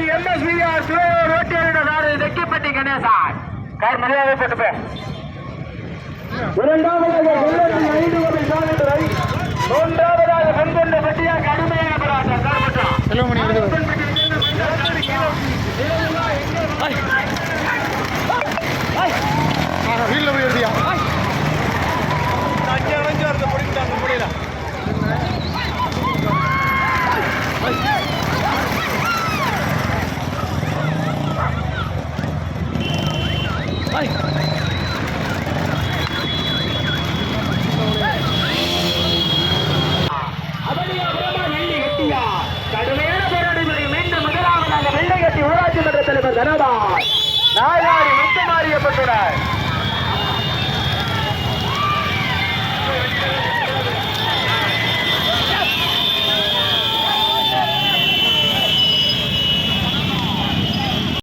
வெள்ளியட்டி MSVR ஸ்லோ ரோட்டியரிட சாரதி தெக்கிப்பட்டி கணேசன். கார் மரியாதை போட்டு இரண்டாவதாக வெள்ளட்டி ஐந்து வகை சாதனை மூன்றாவதாக பொன்கொண்ட பட்டியா கடுமையான போராட்டம் செல்வமணி கடுமையான போராடி மீண்டும் முதலாவதாக வெள்ளை கட்டி ஊராட்சி மன்ற தலைவர் தனபாய்